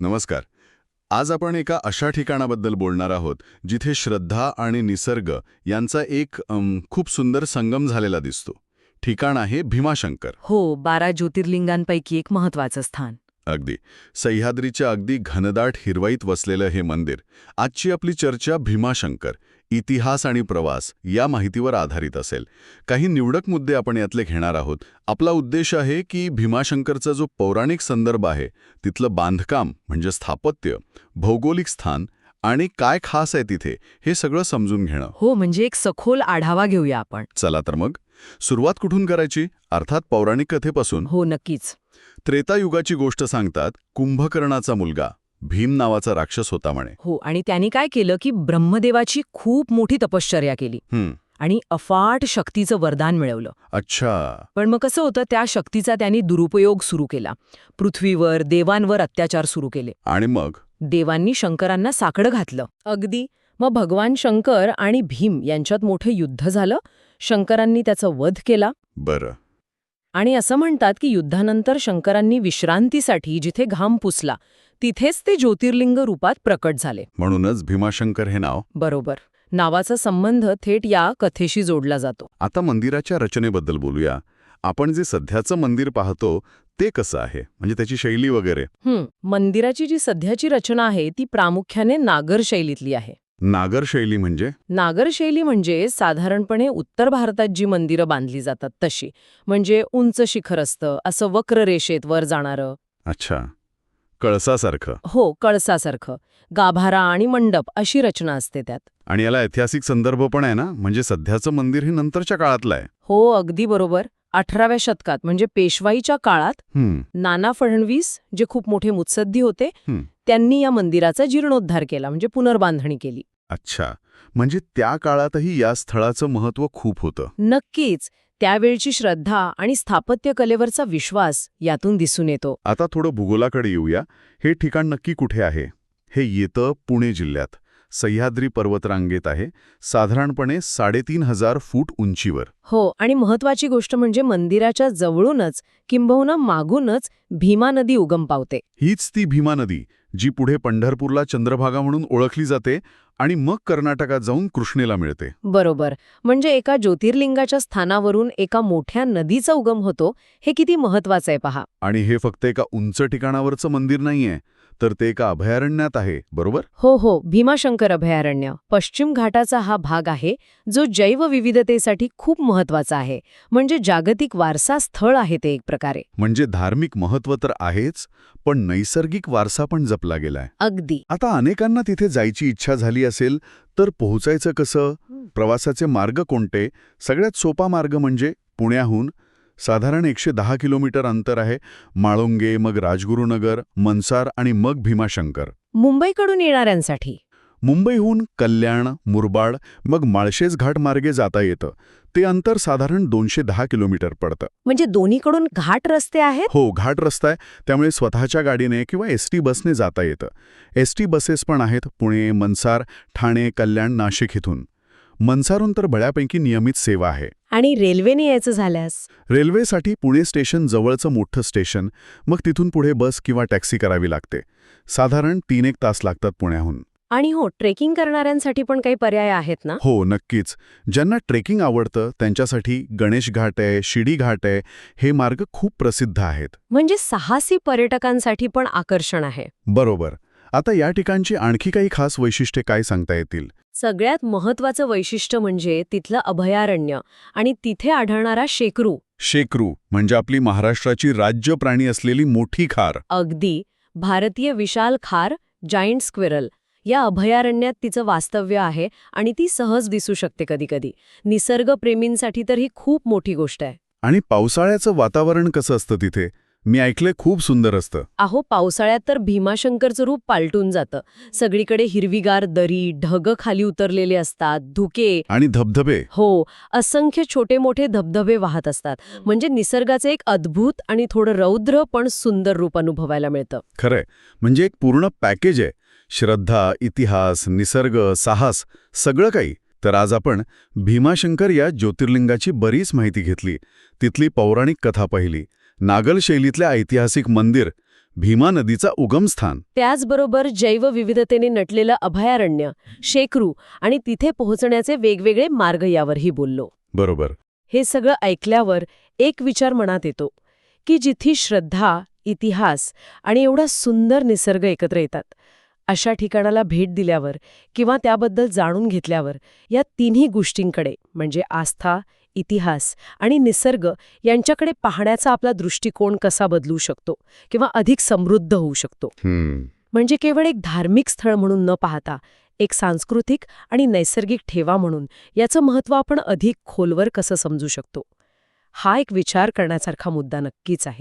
नमस्कार. आज आपण एका अशा ठिकाणाबद्दल बोलणार आहोत जिथे श्रद्धा आणि निसर्ग यांचा एक खूप सुंदर संगम झालेला दिसतो. ठिकाण आहे भीमाशंकर. हो बारा ज्योतिर्लिंगांपैकी एक महत्वाचं स्थान. अगदी. सह्याद्रीच्या अगदी घनदाट हिरवाईत वसलेलं हे मंदिर आजची आपली चर्चा भीमाशंकर इतिहास आणि प्रवास या माहितीवर आधारित असेल. काही निवडक मुद्दे आपण यातले घेणार आहोत. आपला उद्देश आहे की भीमाशंकरचा जो पौराणिक संदर्भ आहे तिथलं बांधकाम म्हणजे स्थापत्य भौगोलिक स्थान आणि काय खास आहे तिथे हे सगळं समजून घेणं. हो म्हणजे एक सखोल आढावा घेऊया आपण. चला तर मग. सुरुवात कुठून करायची? अर्थात पौराणिक कथेपासून? हो नक्कीच. त्रेतायुगाची गोष्ट सांगतात कुंभकर्णाचा मुलगा. भीम नावाचा राक्षस होता म्हणे. हो आणि त्यांनी काय केलं की ब्रह्मदेवाची खूप मोठी तपश्चर्या केली. आणि अफाट शक्तीचं वरदान मिळवलं. अच्छा. पण मग कसं होतं त्या शक्तीचा त्यांनी दुरुपयोग सुरू केला. पृथ्वीवर देवांवर अत्याचार सुरू केले. आणि मग? देवांनी शंकरांना साकडं घातलं. अगदी. मग भगवान शंकर आणि भीम यांच्यात मोठं युद्ध झालं. शंकरांनी त्याचा वध केला. बरं. आणि असं म्हणतात की युद्धानंतर शंकरांनी विश्रांतीसाठी जिथे घाम पुसला तिथेच ते ज्योतिर्लिंग रूपात प्रकट झाले. म्हणूनच भीमाशंकर हे नाव बरोबर. नावाचा संबंध थेट या कथेशी जोडला जातो. आता मंदिराच्या रचनेबद्दल बोलूया. आपण जे सध्याचं मंदिर पाहतो ते कसं आहे? म्हणजे त्याची शैली वगैरे. मंदिराची जी सध्याची रचना आहे ती प्रामुख्याने नागर शैलीतली आहे. नागर शैली म्हणजे? नागर शैली म्हणजे साधारणपणे उत्तर भारतात जी मंदिरं बांधली जातात तशी. म्हणजे उंच शिखर असतं असं वक्र रेषेत वर जाणारं. अच्छा. कळसासारखं. हो कळसासारखं. गाभारा आणि मंडप अशी रचना असते त्यात. आणि याला ऐतिहासिक संदर्भ पण आहे ना? म्हणजे सध्याचं मंदिर हे नंतरच्या काळातलं आहे. हो अगदी बरोबर. अठराव्या शतकात म्हणजे पेशवाईच्या काळात नाना फडणवीस जे खूप मोठे मुत्सद्दी होते. त्यांनी या मंदिराचा जीर्णोद्धार केला म्हणजे पुनर्बांधणी केली. अच्छा. म्हणजे त्या काळातही या स्थळाचं महत्त्व खूप होतं. नक्कीच. त्यावेळची श्रद्धा आणि स्थापत्यकलेवरचा विश्वास यातून दिसून येतो. आता थोडं भूगोलाकडे येऊया. हे ठिकाण नक्की कुठे आहे? हे येतं पुणे जिल्ह्यात. सह्याद्री पर्वतरांगेत आहे साधारणपणे साडेतीन हजार फूट उंचीवर. हो आणि महत्वाची गोष्ट म्हणजे मंदिराच्या जवळूनच किंबहुना मागूनच भीमा नदी उगम पावते. हीच ती भीमा नदी जी पुढे पंढरपूरला चंद्रभागा म्हणून ओळखली जाते आणि मग कर्नाटकात जाऊन कृष्णेला मिळते. बरोबर. म्हणजे एका ज्योतिर्लिंगाच्या स्थानावरून एका मोठ्या नदीचा उगम होतो हे किती महत्वाचं आहे पहा. आणि हे फक्त एका उंच ठिकाणावरचं मंदिर नाहीये तर ते एका अभयारण्यात आहे बरोबर? हो हो भीमाशंकर अभयारण्य पश्चिम घाटाचा हा भाग आहे जो जैवविविधतेसाठी खूप महत्त्वाचा आहे. म्हणजे जागतिक वारसा स्थळ आहे ते एक प्रकारे. म्हणजे धार्मिक महत्त्व तर आहेच पण नैसर्गिक वारसा पण जपला गेलाय. अगदी. आता अनेकांना तिथे जायची इच्छा झाली असेल तर पोहोचायचं कसं? प्रवासाचे मार्ग कोणते? सगळ्यात सोपा मार्ग म्हणजे पुण्याहून साधारण एकशे दहा किलोमीटर अंतर आहे. माळुंगे मग राजगुरुनगर मनसार आणि मग भीमाशंकर. मुंबईकडून येणाऱ्यांसाठी. मुंबईहून कल्याण मुरबाड मग माळशेज घाट मार्गे जाता येतं. ते अंतर साधारण दोनशे दहा किलोमीटर पडतं. म्हणजे दोन्हीकडून घाट रस्ते आहेत? हो घाट रस्ता आहे. त्यामुळे स्वतःच्या गाडीने किंवा एस टी बसने जाता येतं. एस टी बसेस पण आहेत पुणे मनसार ठाणे कल्याण नाशिक इथून. मनसारून तर बऱ्यापैकी नियमित सेवा आहे. आणि रेल्वेने यायचं झाल्यास? रेल्वेसाठी पुणे स्टेशन जवळचं मोठं स्टेशन मग तिथून पुढे बस किंवा टॅक्सी करावी लागते. साधारण तीन एक तास लागतात पुण्याहून. आणि हो ट्रेकिंग करणाऱ्यांसाठी पण काही पर्याय आहेत ना? हो नक्कीच. ज्यांना ट्रेकिंग आवडतं त्यांच्यासाठी गणेश घाट आहे शिडी घाट आहे हे मार्ग खूप प्रसिद्ध आहेत. म्हणजे साहसी पर्यटकांसाठी पण आकर्षण आहे. बरोबर. आता या ठिकाणची आणखी काही खास वैशिष्ट्ये काय सांगता येतील? सगळ्यात महत्वाचं वैशिष्ट्य म्हणजे तिथलं अभयारण्य आणि तिथे आढळणारा शेकरू. शेकरू म्हणजे आपली महाराष्ट्राची राज्य प्राणी असलेली मोठी खार. अगदी. भारतीय विशाल खार जायंट स्क्विरल या अभयारण्यात तिचं वास्तव्य आहे आणि ती सहज दिसू शकते कधीकधी. निसर्गप्रेमींसाठी तर ही खूप मोठी गोष्ट आहे. आणि पावसाळ्याचं वातावरण कसं असतं तिथे? मी ऐकलंय खूप सुंदर असतं. अहो पावसाळ्यात तर भीमाशंकरचं रूप पालटून जातं. सगळीकडे हिरवीगार दरी ढगं खाली उतरलेले असतात धुके. आणि धबधबे. हो असंख्य छोटे मोठे धबधबे वाहत असतात. म्हणजे निसर्गाचं एक अद्भुत आणि थोडं रौद्र पण सुंदर रूप अनुभवायला मिळतं. खरंय. म्हणजे एक पूर्ण पॅकेज आहे. श्रद्धा इतिहास निसर्ग साहस सगळं काही. तर आज आपण भीमाशंकर या ज्योतिर्लिंगाची बरीच माहिती घेतली. तिथली पौराणिक कथा पाहिली. नागल शैलीतल्या ऐतिहासिक मंदिर भीमा नदीचा उगमस्थान त्याचबरोबर जैवविविधतेने नटलेलं अभयारण्य शेकरू आणि तिथे पोहोचण्याचे वेगवेगळे मार्ग यावरही बोललो. बरोबर. हे सगळं ऐकल्यावर एक विचार मनात येतो की जिथे श्रद्धा इतिहास आणि एवढा सुंदर निसर्ग एकत्र येतात अशा ठिकाणाला भेट दिल्यावर किंवा त्याबद्दल जाणून घेतल्यावर या तिन्ही गोष्टींकडे म्हणजे आस्था इतिहास आणि निसर्ग यांच्याकडे पाहण्याचा आपला दृष्टिकोन कसा बदलू शकतो किंवा अधिक समृद्ध होऊ शकतो? म्हणजे केवळ एक धार्मिक स्थळ म्हणून न पाहता एक सांस्कृतिक आणि नैसर्गिक ठेवा म्हणून याचं महत्त्व आपण अधिक खोलवर कसं समजू शकतो? हा एक विचार करण्यासारखा मुद्दा नक्कीच आहे.